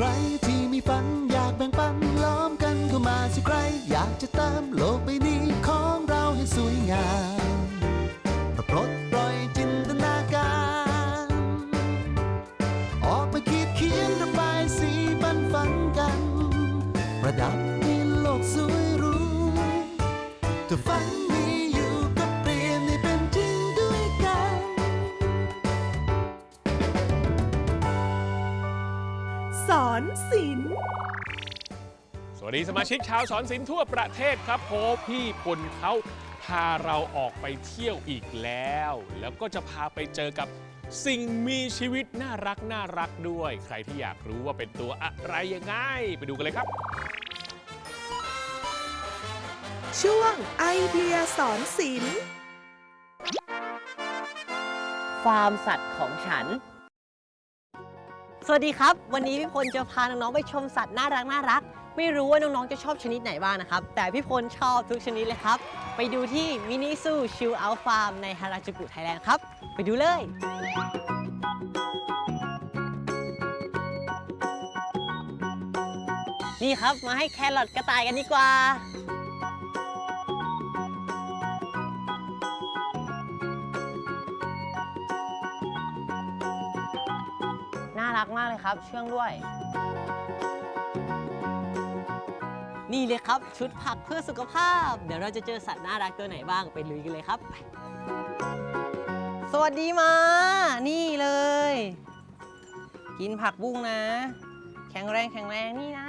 ใครที่มีฝันอยากแบ่งปันล้อมกันเข้ามาสิใคร อยากจะเติมโลกใบนี้ของเราให้สวยงามมาปลดปล่อยจินตนาการ ออกไปคิดเขียน ศิลป์ สวัสดีสมาชิกชาวสอนศิลป์ทั่วประเทศครับโพพี่พลเขาพาเราออกไปเที่ยวอีกแล้ว แล้วก็จะพาไปเจอกับสิ่งมีชีวิตน่ารักน่ารักด้วย ใครที่อยากรู้ว่าเป็นตัวอะไรยังไง ไปดูกันเลยครับ ช่วงไอเดียสอนศิลป์ ฟาร์มสัตว์ของฉัน สวัสดีครับ วันนี้พี่พลจะพาน้องๆไปชมสัตว์น่ารักน่ารัก ไม่รู้ว่าน้องๆจะชอบชนิดไหนบ้างนะครับ แต่พี่พลชอบทุกชนิดเลยครับ ไปดูที่มินิซูชิลเอาฟาร์มในฮาราจูกุไทยแลนด์ครับ ไปดูเลยนี่ครับมาให้แครอทกระต่ายกันดีกว่า รักมากเลยครับ เชื่องด้วย นี่เลยครับ ชุดผักเพื่อสุขภาพ เดี๋ยวเราจะเจอสัตว์น่ารักตัวไหนบ้างไปลุยกันเลยครับ สวัสดีมา นี่เลย กินผักบุ้งนะ แข็งแรงแข็งแรงนี่นะ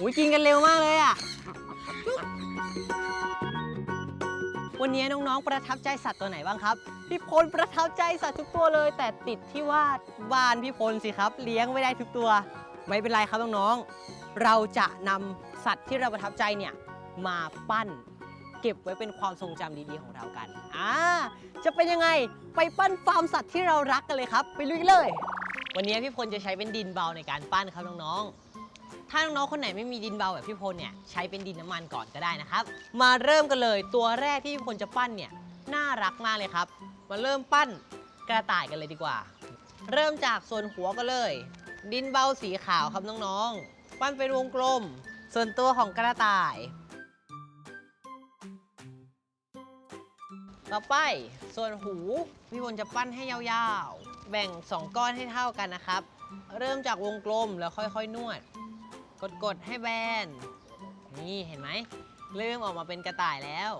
อุ้ยกินกันเร็วมากเลยอะ วันนี้น้องๆ ประทับใจสัตว์ตัวไหนบ้างครับ พี่พลประทับใจสัตว์ทุกตัวเลย แต่ติดที่ว่าบ้านพี่พลสิครับ เลี้ยงไม่ได้ทุกตัว ไม่เป็นไรครับน้องๆ เราจะนำสัตว์ที่เราประทับใจเนี่ยมาปั้น เก็บไว้เป็นความทรงจำดีๆของเรากันอ่าจะเป็นยังไงไปปั้นฟาร์มสัตว์ที่เรารักกันเลยครับ ไปลุยกันเลย วันนี้พี่พลจะใช้เป็นดินเบาในการปั้นครับน้องๆ ถ้าน้องๆคนไหนไม่มีดินเบาแบบพี่พลเนี่ยใช้เป็นดินน้ำมันก่อนก็ได้นะครับ มาเริ่มกันเลยตัวแรกที่พี่พลจะปั้นเนี่ยน่ารักมากเลยครับ มาเริ่มปั้นกระต่ายกันเลยดีกว่า เริ่มจากส่วนหัวก็เลย ดินเบาสีขาวครับน้องๆ ปั้นเป็นวงกลม ส่วนตัวของกระต่าย ต่อไปส่วนหูพี่พลจะปั้นให้ยาวๆ แบ่ง 2 ก้อนให้เท่ากันนะครับ เริ่มจากวงกลมแล้วค่อยๆ นวด กดๆให้แบน นี่เห็นไหมเริ่มออกมาเป็นกระต่ายแล้ว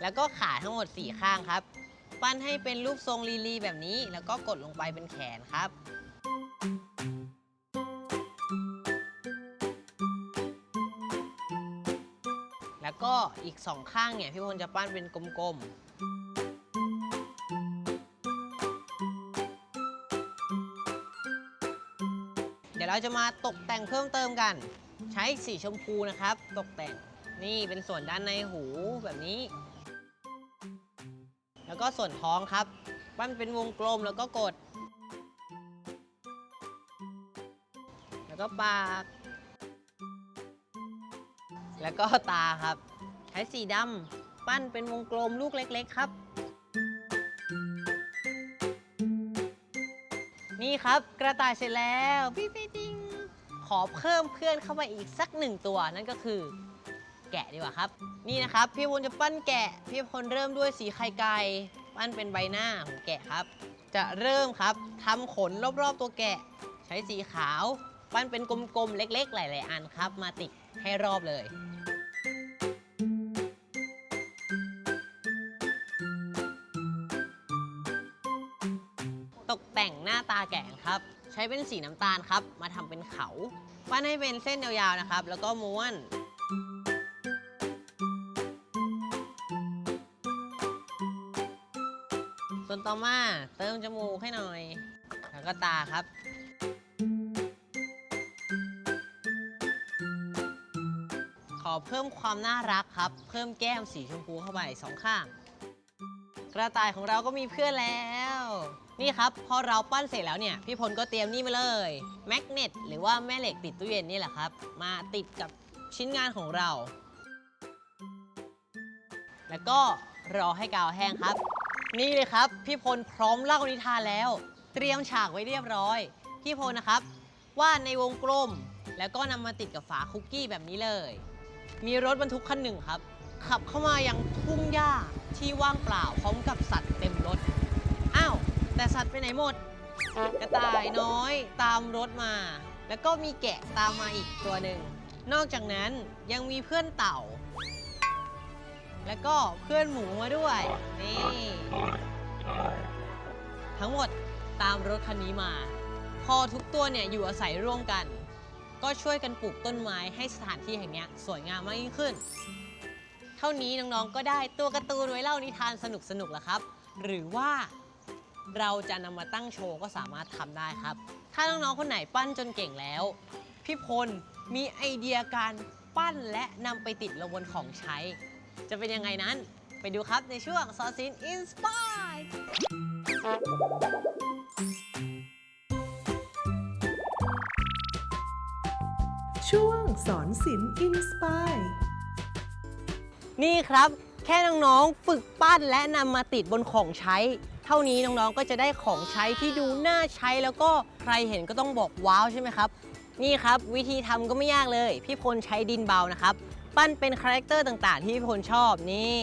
แล้วก็ขาทั้งหมด 4 ข้างครับ ปั้นให้เป็นรูปทรงลีลีแบบนี้ แล้วก็กดลงไปเป็นแขนครับ แล้วก็อีกสองข้างเนี่ยพี่พลจะปั้นเป็นกลมๆ ยวเราจะมาตกแต่งเพิ่มเติมกัน ใช้สีชมพูนะครับ ตกแต่งนี่เป็นส่วนด้านในหูแบบนี้ แล้วก็ส่วนท้องครับปั้นเป็นวงกลมแล้วก็กด แล้วก็ปาก แล้วก็ตาครับ ใช้สีดำปั้นเป็นวงกลมลูกเล็ก ๆ ครับ นี่ครับกระต่ายเสร็จแล้วปิ๊งปิ๊งปิ๊ง ขอเพิ่มเพื่อนเข้ามาอีกสักหนึ่งตัวนั่นก็คือ แกะดีกว่าครับ นี่นะครับ พี่พลจะปั้นแกะ พี่พลเริ่มด้วยสีไข่ไก่ปั้นเป็นใบหน้าของแกะครับ จะเริ่มครับทำขนรอบๆตัวแกะ ใช้สีขาว ปั้นเป็นกลมๆเล็ก ๆ หลาย ๆ อันครับ มาติดให้รอบเลยตกแต่งหน้าตาแกะครับ ช้เป็นสีน้ำตาลครับ มาทำเป็นเขาปั้นให้เป็นเส้นยาวๆนะครับ แล้วก็ม้วนส่วนต่อมาเติมจมูกให้หน่อย แล้วก็ตาครับ ขอเพิ่มความน่ารักครับ เพิ่มแก้มสีชมพูเข้าไปสองข้าง กระต่ายของเราก็มีเพื่อนแล้ว นี่ครับพอเราปั้นเสร็จแล้วเนี่ยพี่พลก็เตรียมนี่มาเลยแมกเนตหรือว่าแม่เหล็กติดตู้เย็นนี่แหละครับ มาติดกับชิ้นงานของเรา แล้วก็รอให้กาวแห้งครับ นี่เลยครับ พี่พลพร้อมเล่านิทานแล้ว เตรียมฉากไว้เรียบร้อย พี่พลนะครับวาดในวงกลม แล้วก็นำมาติดกับฝาคุกกี้แบบนี้เลย มีรถบรรทุกคันหนึ่งครับ ขับเข้ามายังทุ่งหญ้าที่ว่างเปล่าพร้อมกับสัตว์เต็ม สัตว์ไปไหนหมด กระต่ายน้อยตามรถมา แล้วก็มีแกะตามมาอีกตัวหนึ่ง นอกจากนั้นยังมีเพื่อนเต่า แล้วก็เพื่อนหมูมาด้วย นี่ ทั้งหมดตามรถคันนี้มา พอทุกตัวเนี่ยอยู่อาศัยร่วมกัน ก็ช่วยกันปลูกต้นไม้ให้สถานที่แห่งนี้สวยงามมากยิ่งขึ้น เท่านี้น้องๆก็ได้ตัวการ์ตูนไว้เล่านิทานสนุกๆแล้วครับ หรือว่า เราจะนำมาตั้งโชว์ก็สามารถทำได้ครับ ถ้าน้องๆคนไหนปั้นจนเก่งแล้ว พี่พลมีไอเดียการปั้นและนำไปติดลงบนของใช้ จะเป็นยังไงนั้นไปดูครับในช่วงซอสินอินสปายช่วงสอนศิลป์อินสปายนี่ครับ แค่น้องๆ ฝึกปั้นและนำมาติดบนของใช้ เท่านี้น้องๆก็จะได้ของใช้ที่ดูน่าใช้แล้วก็ใครเห็นก็ต้องบอกว้าวใช่ไหมครับนี่ครับวิธีทำก็ไม่ยากเลย พี่พลใช้ดินเบานะครับ ปั้นเป็นคาแรคเตอร์ต่างๆ ที่พี่พลชอบนี่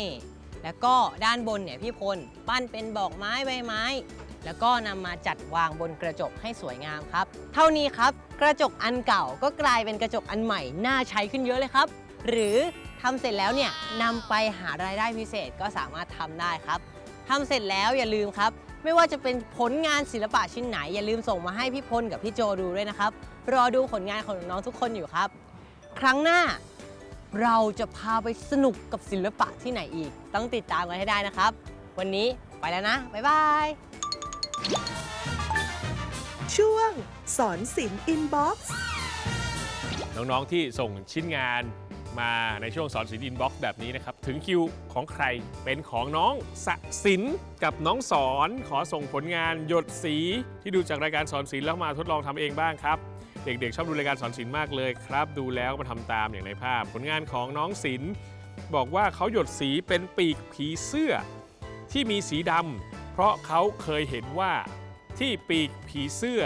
แล้วก็ด้านบนเนี่ยพี่พลปั้นเป็นบอกไม้ใบไม้ แล้วก็นำมาจัดวางบนกระจกให้สวยงามครับ เท่านี้ครับกระจกอันเก่าก็กลายเป็นกระจกอันใหม่น่าใช้ขึ้นเยอะเลยครับ หรือทำเสร็จแล้วเนี่ยนำไปหารายได้พิเศษก็สามารถทำได้ครับ ทำเสร็จแล้วอย่าลืมครับ ไม่ว่าจะเป็นผลงานศิลปะชิ้นไหน อย่าลืมส่งมาให้พี่พลกับพี่โจดูด้วยนะครับ รอดูผลงานของน้องๆทุกคนอยู่ครับ ครั้งหน้าเราจะพาไปสนุกกับศิลปะที่ไหนอีก ต้องติดตามกันให้ได้นะครับ วันนี้ไปแล้วนะ บ๊ายบาย ช่วงสอนศิลป์อินบ็อกซ์ น้องๆที่ส่งชิ้นงาน มาในช่วงสอนศิลป์อินบ็อกซ์แบบนี้นะครับ ถึงคิวของใครเป็นของน้องสศิลป์กับน้องสอนขอส่งผลงานหยดสีที่ดูจากรายการสอนศิลป์แล้วมาทดลองทำเองบ้างครับ เด็กๆ ชอบดูรายการสอนศิลป์มากเลยครับ ดูแล้วมาทำตามอย่างในภาพ ผลงานของน้องศิลป์บอกว่าเขาหยดสีเป็นปีกผีเสื้อ ที่มีสีดำเพราะเขาเคยเห็นว่าที่ปีกผีเสื้อ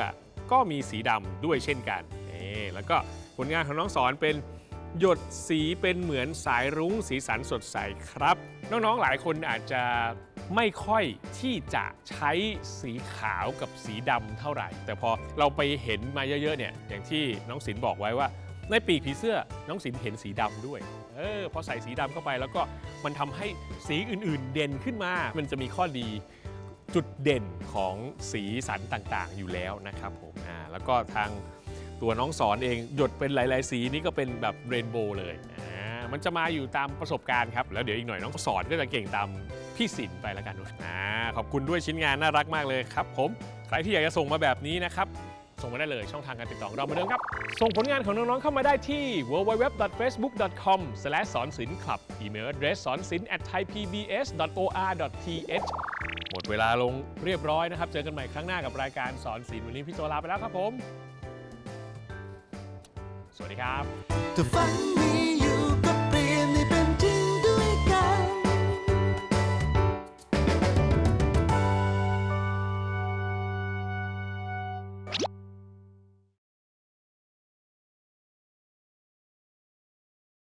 ก็มีสีดำด้วยเช่นกันนี่แล้วก็ผลงานของน้องสอนเป็น หยดสีเป็นเหมือนสายรุ้งสีสันสดใสครับ น้องๆหลายคนอาจจะไม่ค่อยที่จะใช้สีขาวกับสีดำเท่าไหร่ แต่พอเราไปเห็นมาเยอะๆเนี่ยอย่างที่น้องศิลป์บอกไว้ว่า ในปีกผีเสื้อน้องศิลป์เห็นสีดำด้วยเออพอใส่สีดำเข้าไปแล้วก็มันทำให้สีอื่นๆ เด่นขึ้นมา มันจะมีข้อดีจุดเด่นของสีสันต่างๆ อยู่แล้วนะครับผมอ่าแล้วก็ทาง ตัวน้องสอนเองหยดเป็นหลาย ๆ สีนี่ก็เป็นแบบเรนโบว์เลยอ่ามันจะมาอยู่ตามประสบการณ์ครับ แล้วเดี๋ยวอีกหน่อยน้องสอนก็จะเก่งตามพี่ศิลไปแล้วกันด้วยอ่าขอบคุณด้วยชิ้นงานน่ารักมากเลยครับผมใครที่อยากจะส่งมาแบบนี้นะครับส่งมาได้เลยช่องทางการติดต่อของเราเหมือนเดิมครับ ส่งผลงานของน้อง ๆ เข้ามาได้ที่ www.facebook.com สอนศิลป์คลับอีเมล address สอนศิลป์ at thaipbs.or.th หมดเวลาลงเรียบร้อยนะครับ เจอกันใหม่ครั้งหน้ากับรายการสอนศิลป์วันนี้พี่โจลาไปแล้วครับผม สวัสดีครับถ้าฝันมี